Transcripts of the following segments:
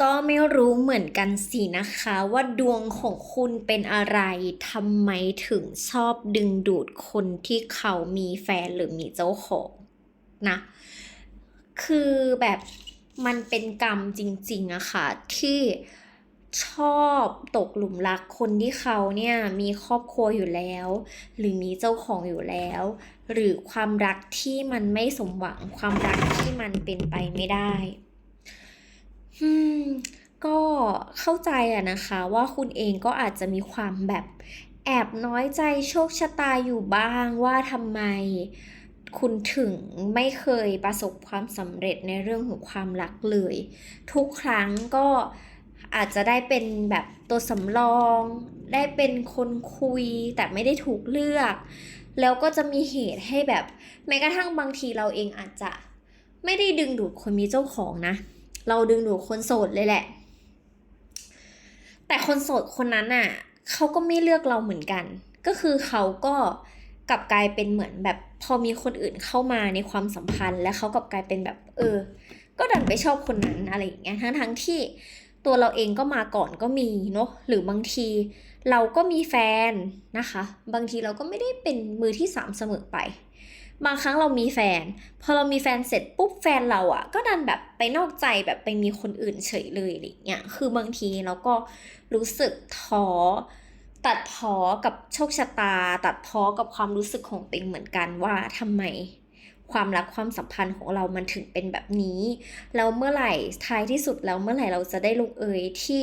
ก็ไม่รู้เหมือนกันสินะคะ ว่าดวงของคุณเป็นอะไรทำไมถึงชอบดึงดูดคนที่เขามีแฟนหรือมีเจ้าของนะ คือแบบมันเป็นกรรมจริงๆอะค่ะที่ชอบตกหลุมรักคนที่เขาเนี่ยมีครอบครัวอยู่แล้ว หรือมีเจ้าของอยู่แล้ว หรือความรักที่มันไม่สมหวังความรักที่มันเป็นไปไม่ได้ อืม ก็เข้าใจอะนะคะว่าคุณเองก็อาจจะมีความแบบแอบน้อยใจโชคชะตาอยู่บ้างว่าทำไมคุณถึงไม่เคยประสบความสำเร็จในเรื่องของความรักเลย ทุกครั้งก็อาจจะได้เป็นแบบตัวสำรอง ได้เป็นคนคุยแต่ไม่ได้ถูกเลือก แล้วก็จะมีเหตุให้แบบแม้กระทั่งบางทีเราเองอาจจะไม่ได้ดึงดูดคนมีเจ้าของนะ เราดึงดูดคนโสดเลยแหละ แต่คนโสดคนนั้นน่ะเขาก็ไม่เลือกเราเหมือนกัน ก็คือเขาก็กลับกลายเป็นเหมือนแบบพอมีคนอื่นเข้ามาในความสัมพันธ์ แล้วเขากลับกลายเป็นแบบเออ ก็ดันไปชอบคนนั้นอะไรอย่างเงี้ยทั้งทั้งที่ตัวเราเองก็มาก่อนก็มีเนาะหรือบางทีเราก็มีแฟนนะคะ บางทีเราก็ไม่ได้เป็นมือที่สามเสมอไป บางครั้งเรามีแฟน พอเรามีแฟนเสร็จปุ๊บแฟนเราอะ่ะ ก็ดันแบบไปนอกใจแบบไปมีคนอื่นเฉยเลยอะไรเงี้ยคือบางทีเราก็รู้สึกท้อตัดพ้อกับโชคชะตา ตัดพ้อกับความรู้สึกของตัวเองเหมือนกันว่าทำไมความรักความสัมพันธ์ของเรามันถึงเป็นแบบนี้แล้วเมื่อไหร่ท้ายที่สุดแล้วเมื่อไหร่เราจะได้ลงเอยที่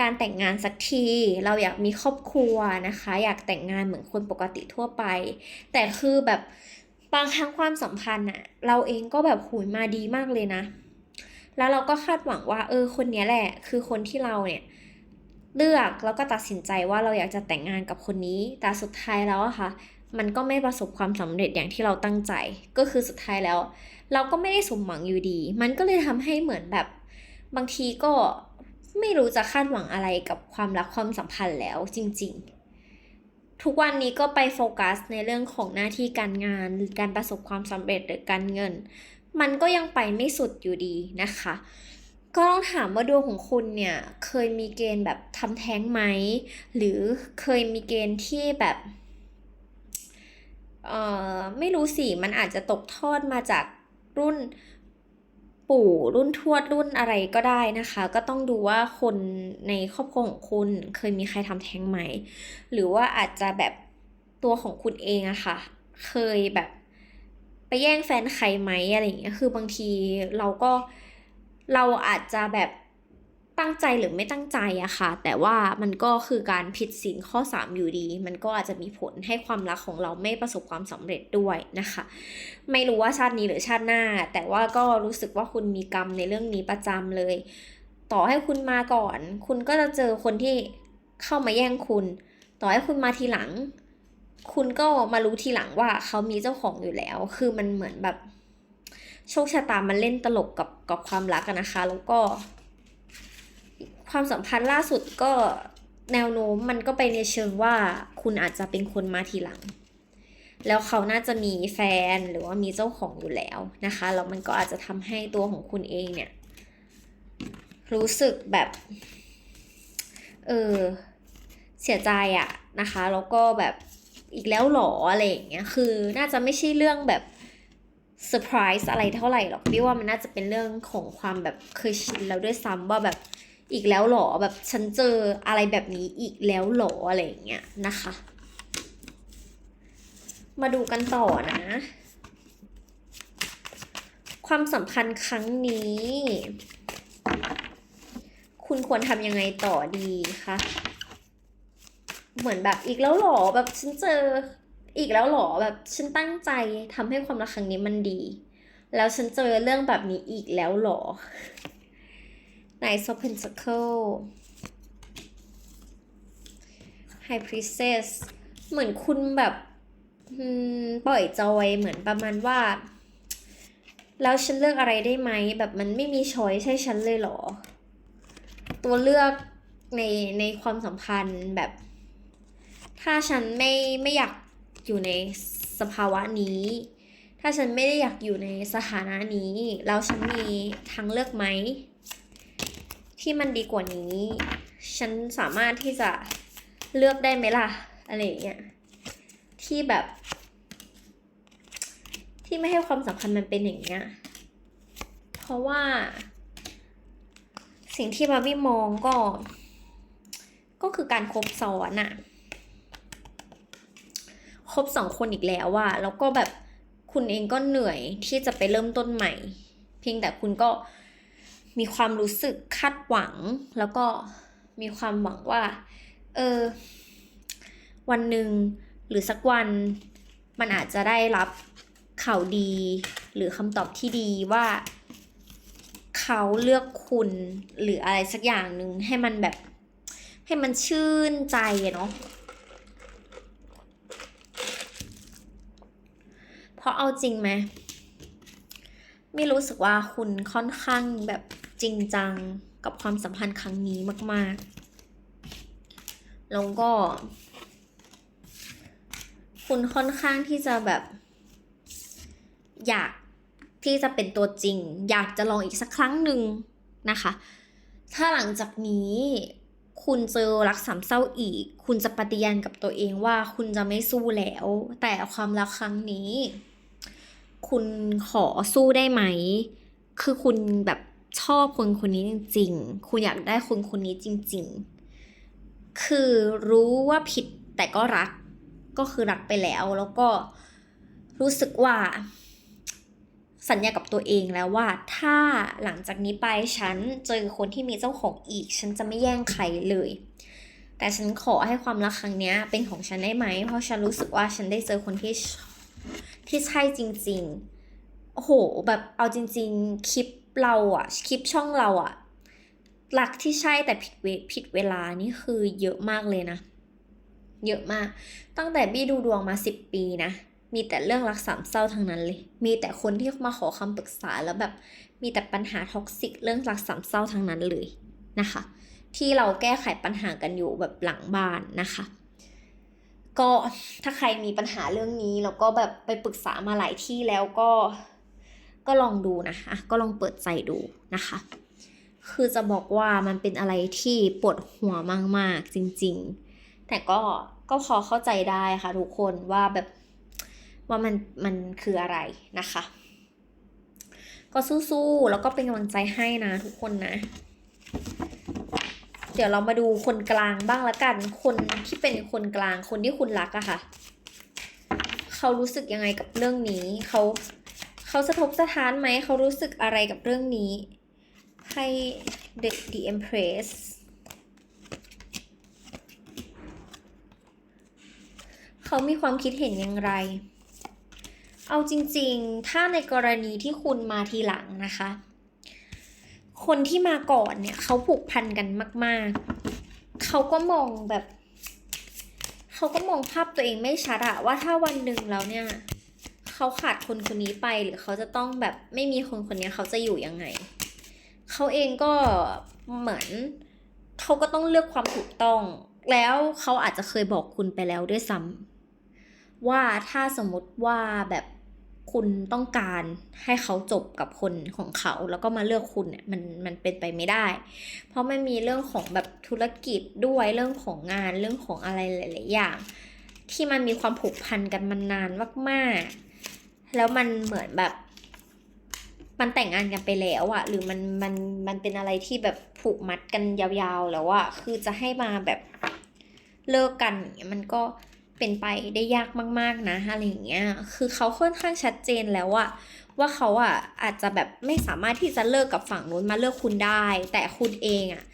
การแต่งงานสักทีเราอยากมีครอบครัวนะคะ อยากแต่งงานเหมือนคนปกติทั่วไป แต่คือแบบ บางครั้งความสัมพันธ์อะเราเองก็แบบหุยมาดีมากเลยนะ แล้วเราก็คาดหวังว่า เออคนนี้แหละ คือคนที่เราเนี่ย เลือกแล้วก็ตัดสินใจว่าเราอยากจะแต่งงานกับคนนี้ แต่สุดท้ายแล้วอะค่ะ มันก็ไม่ประสบความสำเร็จอย่างที่เราตั้งใจ ก็คือสุดท้ายแล้ว เราก็ไม่ได้สมหวังอยู่ดี มันก็เลยทำให้เหมือนแบบ บางทีก็ไม่รู้จะคาดหวังอะไรกับความรักความสัมพันธ์แล้วจริง ๆ ทุกวันนี้ก็ไปโฟกัสในเรื่องของหน้าที่การงานหรือการประสบความสำเร็จหรือการเงิน มันก็ยังไปไม่สุดอยู่ดีนะคะ ก็ต้องถามว่าดวงของคุณเนี่ยเคยมีเกณฑ์แบบทำแท้งไหม หรือเคยมีเกณฑ์ที่แบบเอ่อไม่รู้สิมันอาจจะตกทอดมาจากรุ่น ปู่รุ่นทวดรุ่นอะไรก็ได้นะคะ ก็ต้องดูว่าคนในครอบครัวของคุณเคยมีใครทำแท้งไหม หรือว่าอาจจะแบบตัวของคุณเองอะค่ะ เคยแบบไปแย่งแฟนใครไหมอะไรอย่างเงี้ยคือบางทีเราก็เราอาจจะแบบ ตั้งใจหรือไม่ตั้งใจอะค่ะ แต่ว่ามันก็คือการผิดศีลข้อ 3 อยู่ดี มันก็อาจจะมีผลให้ความรักของเราไม่ประสบความสำเร็จด้วยนะคะ ไม่รู้ว่าชาตินี้หรือชาติหน้า แต่ว่าก็รู้สึกว่าคุณมีกรรมในเรื่องนี้ประจำเลย ต่อให้คุณมาก่อน คุณก็จะเจอคนที่เข้ามาแย่งคุณ ต่อให้คุณมาทีหลัง คุณก็มารู้ทีหลังว่าเขามีเจ้าของอยู่แล้ว คือมันเหมือนแบบโชคชะตามันเล่นตลกกับกับความรักนะคะ แล้วก็ ความสัมพันธ์ล่าสุดก็แนวโน้มมันก็ไปในเชิงว่าคุณอาจจะเป็นคนมาทีหลัง แล้วเขาน่าจะมีแฟนหรือว่ามีเจ้าของอยู่แล้วนะคะแล้วมันก็อาจจะทำให้ตัวของคุณเองเนี่ย รู้สึกแบบ เออเสียใจอะนะคะแล้วก็แบบอีกแล้วหรออะไรอย่างเงี้ยคือน่าจะไม่ใช่เรื่องแบบเซอร์ไพรส์อะไรเท่าไหร่หรอกพี่ว่ามันน่าจะเป็นเรื่องของความแบบเคยชินแล้วด้วยซ้ำว่าแบบ อีกแล้วหรอแบบฉันเจออะไรแบบนี้อีกแล้วหรออะไรอย่างเงี้ยนะคะ มาดูกันต่อนะ ความสัมพันธ์ครั้งนี้ คุณควรทำยังไงต่อดีคะเหมือนแบบอีกแล้วหรอแบบฉันเจออีกแล้วหรอแบบฉันตั้งใจทำให้ความรักครั้งนี้มันดี แล้วฉันเจอเรื่องแบบนี้อีกแล้วหรอ Knight of Pentacle High Priestess เหมือนคุณแบบปล่อยจอยเหมือนประมาณว่า แล้วฉันเลือกอะไรได้ไหม แบบมันไม่มีช้อยใช่ฉันเลยเหรอ ตัวเลือกในในความสัมพันธ์แบบ ถ้าฉันไม่ไม่อยากอยู่ในสภาวะนี้ ถ้าฉันไม่ได้อยากอยู่ในสถานะนี้ แล้วฉันมีทางเลือกไหม ที่มันดีกว่านี้ ฉันสามารถที่จะเลือกได้ไหมล่ะ อะไรอย่างเงี้ย ที่แบบ ที่ไม่ให้ความสำคัญมันเป็นอย่างเงี้ย เพราะว่า สิ่งที่บาร์บี้มองก็ ก็คือการคบซ้อนอะคบสองคนอีกแล้วอะแล้วก็แบบคุณเองก็เหนื่อยที่จะไปเริ่มต้นใหม่ เพียงแต่คุณก็ มีความรู้สึกคาดหวัง แล้วก็มีความหวังว่า เออ วันหนึ่งหรือสักวันมันอาจจะได้รับข่าวดี หรือคำตอบที่ดีว่าเขาเลือกคุณหรืออะไรสักอย่างหนึ่งให้มันแบบ ให้มันชื่นใจเนาะเพราะเอาจริงไหมไม่รู้สึกว่าคุณค่อนข้างแบบ จริงจังกับความสัมพันธ์ครั้งนี้มาก ๆ แล้วก็ คุณค่อนข้างที่จะแบบ อยากที่จะเป็นตัวจริง อยากจะลองอีกสักครั้งหนึ่งนะคะ ถ้าหลังจากนี้คุณเจอรักสามเศร้าอีก คุณจะปฏิญาณกับตัวเองว่าคุณจะไม่สู้แล้ว แต่ความรักครั้งนี้ คุณขอสู้ได้ไหม คือคุณแบบ ชอบคนคนนี้จริง ๆ คุณอยากได้คนคนนี้จริง ๆ คือรู้ว่าผิดแต่ก็รัก ก็คือรักไปแล้ว แล้วก็รู้สึกว่า สัญญากับตัวเองแล้วว่า ถ้าหลังจากนี้ไปฉันเจอคนที่มีเจ้าของอีก ฉันจะไม่แย่งใครเลย แต่ฉันขอให้ความรักครั้งนี้เป็นของฉันได้ไหม เพราะฉันรู้สึกว่าฉันได้เจอคนที่ที่ใช่จริง ๆ โอ้โห แบบเอาจริง ๆ คลิป เราอะคลิปช่องเราอะรักที่ใช่แต่ผิดเวผิดเวลานี่คือเยอะมากเลยนะ เยอะมาก ตั้งแต่บี้ดูดวงมาสิบปีนะ มีแต่เรื่องรักสามเศร้าทั้งนั้นเลย มีแต่คนที่มาขอคำปรึกษาแล้วแบบมีแต่ปัญหาท็อกซิกเรื่องรักสามเศร้าทั้งนั้นเลยนะคะ ที่เราแก้ไขปัญหากันอยู่แบบหลังบ้านนะคะ ก็ถ้าใครมีปัญหาเรื่องนี้แล้วก็แบบไปปรึกษามาหลายที่แล้วก็ ก็ลองดูนะคะก็ลองเปิดใจดูนะคะ คือจะบอกว่ามันเป็นอะไรที่ปวดหัวมากๆจริง ๆ แต่ก็ก็พอเข้าใจได้ค่ะทุกคนว่าแบบว่ามันมันคืออะไรนะคะ ก็สู้ๆแล้วก็เป็นกำลังใจให้นะทุกคนนะ เดี๋ยวเรามาดูคนกลางบ้างละกัน คนที่เป็นคนกลางคนที่คุณรักอะค่ะ เขารู้สึกยังไงกับเรื่องนี้เขา เขาสะทกสะท้านไหม เขารู้สึกอะไรกับเรื่องนี้ ให้ The The Empress เขามีความคิดเห็นอย่างไร เอาจริงๆ ถ้าในกรณีที่คุณมาทีหลังนะคะ คนที่มาก่อนเนี่ยเขาผูกพันกันมาก ๆ เขาก็มองแบบ เขาก็มองภาพตัวเองไม่ชัดอะว่าถ้าวันหนึ่งแล้วเนี่ย เขาขาดคนคนนี้ไปหรือเขาจะต้องแบบไม่มีคนคนนี้เขาจะอยู่ยังไง เขาเองก็เหมือนเขาก็ต้องเลือกความถูกต้อง แล้วเขาอาจจะเคยบอกคุณไปแล้วด้วยซ้ำว่าถ้าสมมติว่าแบบคุณต้องการให้เขาจบกับคนของเขา แล้วก็มาเลือกคุณเนี่ยมันมันเป็นไปไม่ได้ เพราะมันมีเรื่องของแบบธุรกิจด้วยเรื่องของงานเรื่องของอะไรหลาย ๆ อย่าง ที่มันมีความผูกพันกันมานานมาก ๆ แล้วมันเหมือนแบบ มันแต่งงานกันไปแล้วอะหรือมันมันมันเป็นอะไรที่แบบผูกมัดกันยาวๆแล้วอะคือจะให้มาแบบเลิกกันมันก็เป็นไปได้ยากมาก ๆนะอะไรอย่างเงี้ย คือเขาค่อนข้างชัดเจนแล้วอะว่าเขาอะอาจจะแบบไม่สามารถที่จะเลิกกับฝั่งนู้นมาเลิกคุณได้ แต่คุณเองอะ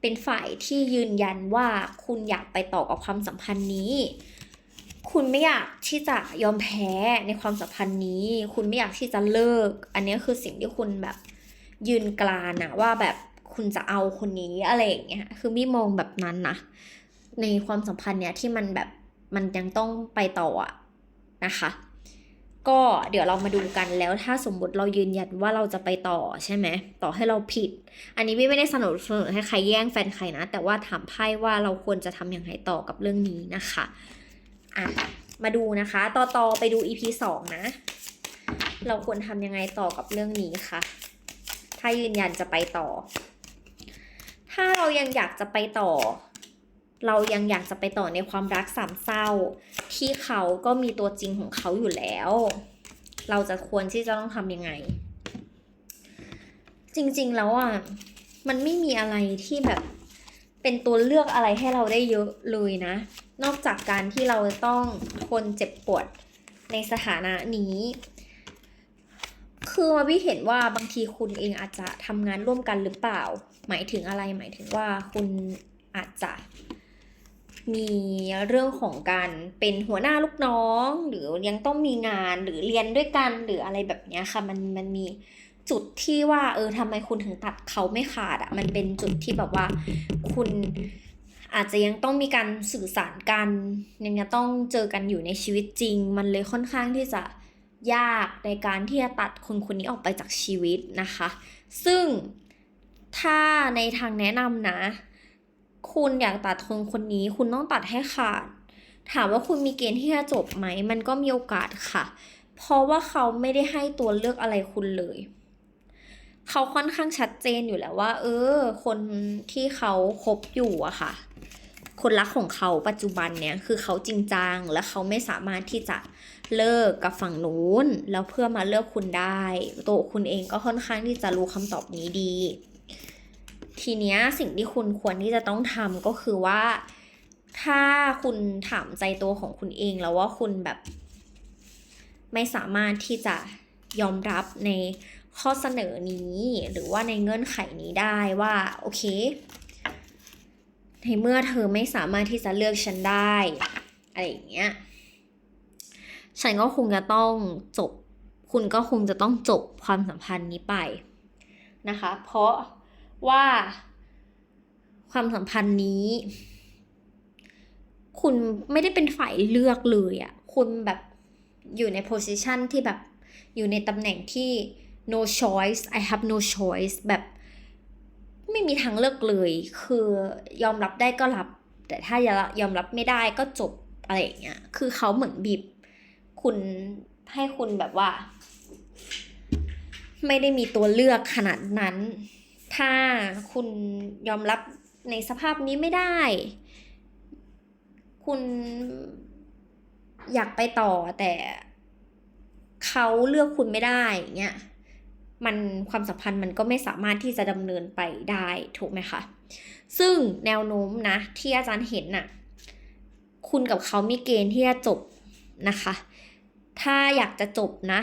เป็นฝ่ายที่ยืนยันว่าคุณอยากไปต่อกับความสัมพันธ์นี้ คุณไม่อยากที่จะยอมแพ้ในความสัมพันธ์นี้ คุณไม่อยากที่จะเลิก อันนี้คือสิ่งที่คุณแบบยืนกรานอะว่าแบบคุณจะเอาคนนี้อะไรอย่างเงี้ย คือมี่มองแบบนั้นนะ ในความสัมพันธ์เนี้ยที่มันแบบมันยังต้องไปต่ออะนะคะ ก็เดี๋ยวเรามาดูกันแล้วถ้าสมมติเรายืนยันว่าเราจะไปต่อใช่ไหมต่อให้เราผิด อันนี้พี่ไม่ได้สนับสนุนให้ใครแย่งแฟนใครนะ แต่ว่าถามไพ่ว่าเราควรจะทำอย่างไรต่อกับเรื่องนี้นะคะ อะ มาดูนะคะ ต่อต่อไปดู EP สองนะ เราควรทำยังไงต่อกับเรื่องนี้คะถ้ายืนยันจะไปต่อ ถ้าเรายังอยากจะไปต่อ เรายังอยากจะไปต่อในความรักสามเศร้า ที่เขาก็มีตัวจริงของเขาอยู่แล้ว เราจะควรที่จะต้องทำยังไง จริงๆแล้วอะ มันไม่มีอะไรที่แบบ เป็นตัวเลือกอะไรให้เราได้เยอะเลยนะ นอกจากการที่เราต้องทนเจ็บปวดในสถานะนี้ คือมาวิเห็นว่าบางทีคุณเองอาจจะทำงานร่วมกันหรือเปล่า หมายถึงอะไรหมายถึงว่าคุณอาจจะมีเรื่องของการเป็นหัวหน้าลูกน้อง หรือยังต้องมีงานหรือเรียนด้วยกันหรืออะไรแบบนี้ค่ะ มันมันมี จุดที่ว่าเออทำไมคุณถึงตัดเขาไม่ขาดอะ่ะมันเป็นจุดที่แบบว่าคุณอาจจะยังต้องมีการสื่อสารกัน ยังจะต้องเจอกันอยู่ในชีวิตจริง มันเลยค่อนข้างที่จะยากในการที่จะตัดคนคนนี้ออกไปจากชีวิตนะคะ ซึ่งถ้าในทางแนะนำนะ คุณอยากตัดคนคนนี้ คุณต้องตัดให้ขาด ถามว่าคุณมีเกณฑ์ที่จะจบไหม มันก็มีโอกาสค่ะ เพราะว่าเขาไม่ได้ให้ตัวเลือกอะไรคุณเลย เขาค่อนข้างชัดเจนอยู่แล้วว่า เออ คนที่เขาคบอยู่อะค่ะ คนรักของเขาปัจจุบันเนี่ยคือเขาจริงจังและเขาไม่สามารถที่จะเลิกกับฝั่งนู้นแล้วเพื่อมาเลือกคุณได้ ตัวคุณเองก็ค่อนข้างที่จะรู้คำตอบนี้ดี ทีเนี้ยสิ่งที่คุณควรที่จะต้องทำก็คือว่า ถ้าคุณถามใจตัวของคุณเองแล้วว่าคุณแบบ ไม่สามารถที่จะยอมรับใน ข้อเสนอนี้หรือว่าในเงื่อนไขนี้ได้ว่าโอเคในเมื่อเธอไม่สามารถที่จะเลือกฉันได้อะไรอย่างเงี้ยฉันก็คงจะต้องจบ คุณก็คงจะต้องจบความสัมพันธ์นี้ไปนะคะ เพราะว่าความสัมพันธ์นี้ คุณไม่ได้เป็นฝ่ายเลือกเลยอะคุณแบบอยู่ในโพสิชันที่แบบอยู่ในตำแหน่งที่ no choice I have no choice แบบไม่มีทางเลือกเลย คือยอมรับได้ก็รับ แต่ถ้ายอมรับไม่ได้ก็จบอะไรอย่างเงี้ย คือเขาเหมือนบีบคุณให้คุณแบบว่า ไม่ได้มีตัวเลือกขนาดนั้น ถ้าคุณยอมรับในสภาพนี้ไม่ได้ คุณอยากไปต่อแต่เขาเลือกคุณไม่ได้เงี้ย มันความสัมพันธ์มันก็ไม่สามารถที่จะดำเนินไปได้ถูกไหมคะซึ่งแนวโน้มนะที่อาจารย์เห็นน่ะคุณกับเขามีเกณฑ์ที่จะจบนะคะ ถ้าอยากจะจบนะ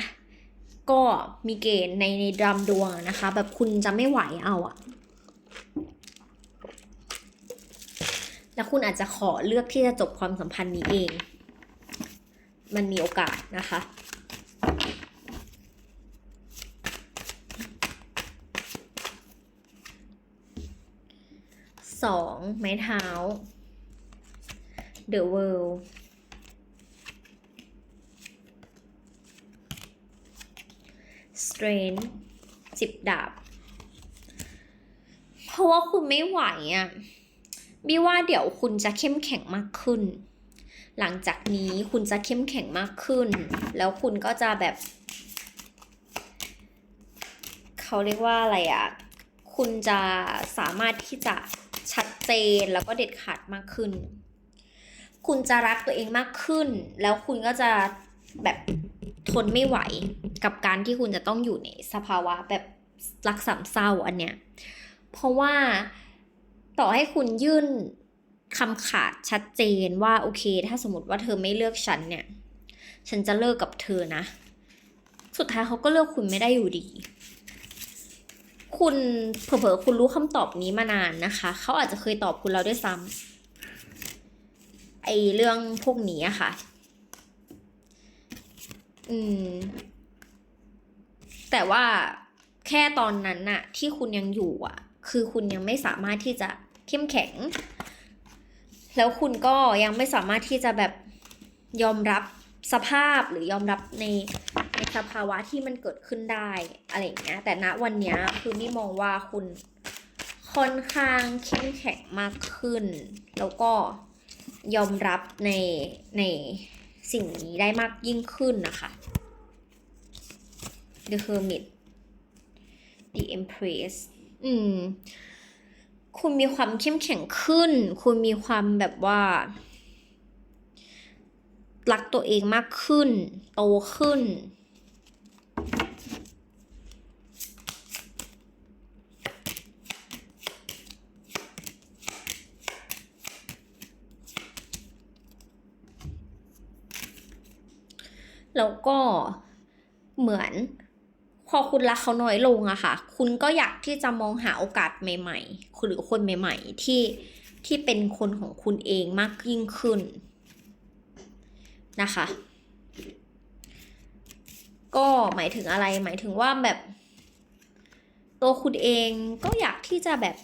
ก็มีเกณฑ์ในในดำดวงนะคะ แบบคุณจะไม่ไหวเอาอะแล้วคุณอาจจะขอเลือกที่จะจบความสัมพันธ์นี้เอง มันมีโอกาสนะคะ สองไม้เท้า The World Strength สิบดาบ เพราะว่าคุณไม่ไหวอะ่ะบีว่าเดี๋ยวคุณจะเข้มแข็งมากขึ้น หลังจากนี้คุณจะเข้มแข็งมากขึ้น แล้วคุณก็จะแบบ เขาเรียกว่าอะไรอะ่ะ คุณจะสามารถที่จะ ชัดเจนแล้วก็เด็ดขาดมากขึ้น คุณจะรักตัวเองมากขึ้น แล้วคุณก็จะแบบทนไม่ไหวกับการที่คุณจะต้องอยู่ในสภาวะแบบรักสามเศร้าอันเนี้ย เพราะว่าต่อให้คุณยื่นคำขาดชัดเจนว่าโอเค ถ้าสมมติว่าเธอไม่เลือกฉันเนี่ย ฉันจะเลิกกับเธอนะ สุดท้ายเขาก็เลือกคุณไม่ได้อยู่ดี คุณเผลอๆคุณรู้คำตอบนี้มานานนะคะ เขาอาจจะเคยตอบคุณแล้วด้วยซ้ำไอเรื่องพวกนี้อะค่ะ อืม แต่ว่าแค่ตอนนั้นน่ะ ที่คุณยังอยู่อะ คือคุณยังไม่สามารถที่จะเข้มแข็ง แล้วคุณก็ยังไม่สามารถที่จะแบบยอมรับสภาพหรือยอมรับใน สภาวะที่มันเกิดขึ้นได้อะไรอย่างเงี้ย แต่ณวันเนี้ยคือนี่มองว่าคุณค่อนข้างเข้มแข็งมากขึ้น แล้วก็ยอมรับในในสิ่งนี้ได้มากยิ่งขึ้นนะคะ The Hermit The Empress อืม คุณมีความเข้มแข็งขึ้น คุณมีความแบบว่ารักตัวเองมากขึ้น โตขึ้น แล้วก็เหมือนพอคุณรักเขาน้อยลงอะค่ะ คุณก็อยากที่จะมองหาโอกาสใหม่ๆหรือคนใหม่ๆ ที่ที่เป็นคนของคุณเองมากยิ่งขึ้นนะคะ ก็หมายถึงอะไรหมายถึงว่าแบบ ตัวคุณเองก็อยากที่จะแบบ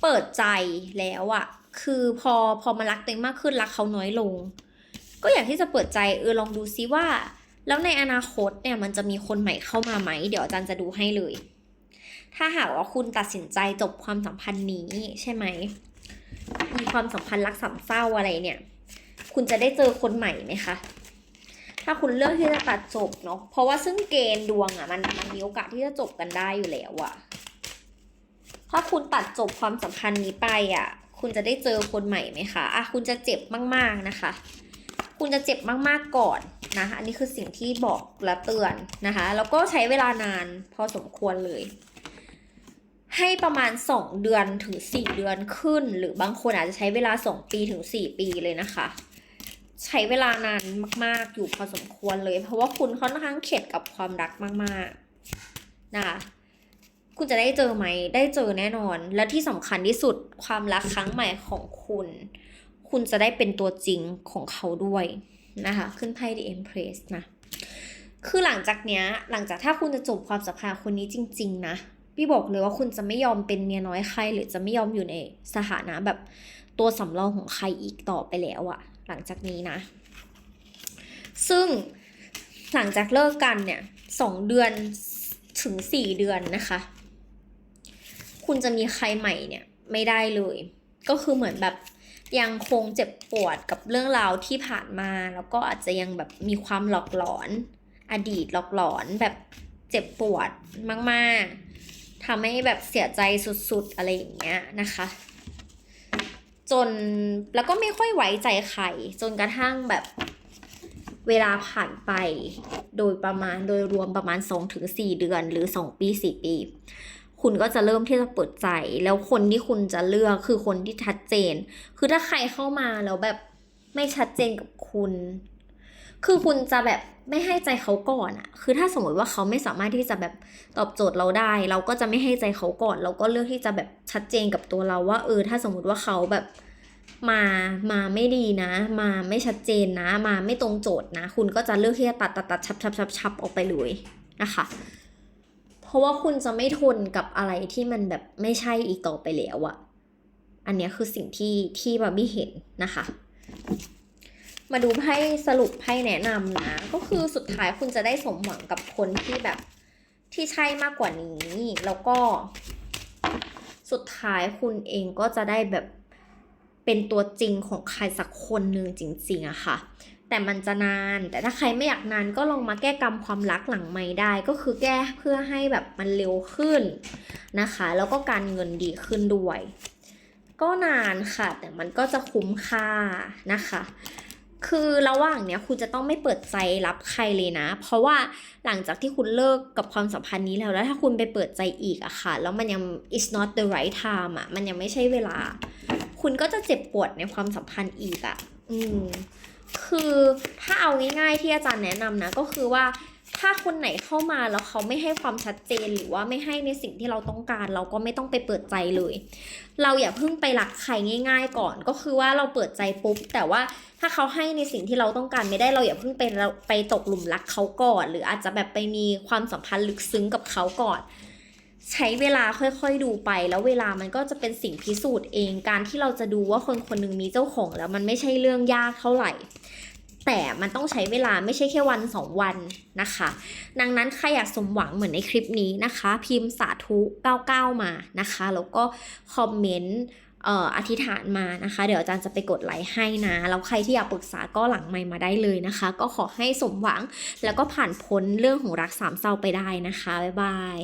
เปิดใจแล้วอะ คือพอพอมารักตัวเองมากขึ้นรักเขาน้อยลง ก็อยากที่จะเปิดใจเออลองดูซิว่า แล้วในอนาคตเนี่ยมันจะมีคนใหม่เข้ามาไหม เดี๋ยวอาจารย์จะดูให้เลย ถ้าหากว่าคุณตัดสินใจจบความสัมพันธ์นี้ใช่ไหมมีความสัมพันธ์รักสามเศร้าอะไรเนี่ย คุณจะได้เจอคนใหม่ไหมคะถ้าคุณเลือกที่จะตัดจบเนาะเพราะว่าซึ่งเกณฑ์ดวงอะ่ะมันมันมีโอกาสที่จะจบกันได้อยู่แล้วอะถ้าคุณตัดจบความสัมพันธ์นี้ไปอะ่ะ คุณจะได้เจอคนใหม่ไหมคะอะคุณจะเจ็บมากๆนะคะ คุณจะเจ็บมากๆก่อนนะอันนี้คือสิ่งที่บอกและเตือนนะคะ แล้วก็ใช้เวลานานพอสมควรเลย ให้ประมาณ 2 เดือนถึง 4 เดือนขึ้น หรือบางคนอาจจะใช้เวลา 2 ปีถึง 4 ปีเลยนะคะ ใช้เวลานานมาก ๆ อยู่พอสมควรเลย เพราะว่าคุณค่อนข้างเข็ดกับความรักมาก ๆ นะคะ คุณจะได้เจอไหม ได้เจอแน่นอน และที่สำคัญที่สุดความรักครั้งใหม่ของคุณ คุณจะได้เป็นตัวจริงของเขาด้วยนะคะ ขึ้นไพ่ The Empress นะ คือหลังจากเนี้ย หลังจากถ้าคุณจะจบความสัมพันธ์คนนี้จริง ๆ นะ พี่บอกเลยว่าคุณจะไม่ยอมเป็นเมียน้อยใคร หรือจะไม่ยอมอยู่ในสถานะแบบตัวสำรองของใครอีกต่อไปแล้วอะหลังจากนี้นะ ซึ่งหลังจากเลิกกันเนี่ยสองเดือนถึงสี่เดือนนะคะ คุณจะมีใครใหม่เนี่ยไม่ได้เลย ก็คือเหมือนแบบยังคงเจ็บปวดกับเรื่องราวที่ผ่านมา แล้วก็อาจจะยังแบบมีความหลอกหลอน อดีตหลอกหลอนแบบเจ็บปวดมากๆทำให้แบบเสียใจสุดๆอะไรอย่างเงี้ยนะคะ จนแล้วก็ไม่ค่อยไว้ใจใครจนกระทั่งแบบเวลาผ่านไปโดยประมาณโดยรวมประมาณ 2-4 เดือนหรือ 2 ปี 4 ปี คุณก็จะเริ่มที่จะเปิดใจ แล้วคนที่คุณจะเลือกคือคนที่ชัดเจน คือถ้าใครเข้ามาแล้วแบบไม่ชัดเจนกับคุณ คือคุณจะแบบไม่ให้ใจเขาก่อนอะคือถ้าสมมติว่าเขาไม่สามารถที่จะแบบตอบโจทย์เราได้ เราก็จะไม่ให้ใจเขาก่อน เราก็เลือกที่จะแบบชัดเจนกับตัวเราว่า เออ ถ้าสมมติว่าเขาแบบมามาไม่ดีนะ มาไม่ชัดเจนนะ มาไม่ตรงโจทย์นะ คุณก็จะเลือกที่จะตัดตัดตัดชับชับชับชับออกไปเลยนะคะ เพราะว่าคุณจะไม่ทนกับอะไรที่มันแบบไม่ใช่อีกต่อไปแล้วอะอันเนี้ยคือสิ่งที่ที่บาร์บี้เห็นนะคะ มาดูไพ่สรุปไพ่แนะนำนะ ก็คือสุดท้ายคุณจะได้สมหวังกับคนที่แบบที่ใช่มากกว่านี้ แล้วก็ สุดท้ายคุณเองก็จะได้แบบเป็นตัวจริงของใครสักคนหนึ่งจริงๆอะค่ะ แต่มันจะนาน แต่ถ้าใครไม่อยากนานก็ลองมาแก้กรรมความรักหลังไม่ได้ ก็คือแก้เพื่อให้แบบมันเร็วขึ้นนะคะ แล้วก็การเงินดีขึ้นด้วย ก็นานค่ะ แต่มันก็จะคุ้มค่านะคะ คือระหว่างเนี้ยคุณจะต้องไม่เปิดใจรับใครเลยนะ เพราะว่าหลังจากที่คุณเลิกกับความสัมพันธ์นี้แล้ว แล้วถ้าคุณไปเปิดใจอีกอะค่ะ แล้วมันยัง it's not the right time อะมันยังไม่ใช่เวลา คุณก็จะเจ็บปวดในความสัมพันธ์อีกอะอืม คือถ้าเอาง่ายๆที่อาจารย์แนะนำนะก็คือว่าถ้าคนไหนเข้ามาแล้วเขาไม่ให้ความชัดเจนหรือว่าไม่ให้ในสิ่งที่เราต้องการ เราก็ไม่ต้องไปเปิดใจเลย เราอย่าเพิ่งไปรักใครง่าย ๆ ก่อน ก็คือว่าเราเปิดใจปุ๊บ แต่ว่าถ้าเขาให้ในสิ่งที่เราต้องการไม่ได้เราอย่าเพิ่งไปไปตกหลุมรักเขาก่อน หรืออาจจะแบบไปมีความสัมพันธ์ลึกซึ้งกับเขาก่อน ใช้เวลาค่อยๆดูไป แล้วเวลามันก็จะเป็นสิ่งพิสูจน์เองการที่เราจะดูว่าคนคนหนึ่งมีเจ้าของ แล้วมันไม่ใช่เรื่องยากเท่าไหร่ แต่มันต้องใช้เวลาไม่ใช่แค่วันสองวันนะคะ ดังนั้นใครอยากสมหวังเหมือนในคลิปนี้นะคะ พิมพ์สาธุ 99 มานะคะ แล้วก็คอมเมนต์เอ่ออธิษฐานมานะคะ เดี๋ยวอาจารย์จะไปกดไลค์ให้นะ แล้วใครที่อยากปรึกษาก็หลังไมค์มาได้เลยนะคะ ก็ขอให้สมหวังแล้วก็ผ่านพ้นเรื่องของรักสามเศร้าไปได้นะคะ บ๊ายบาย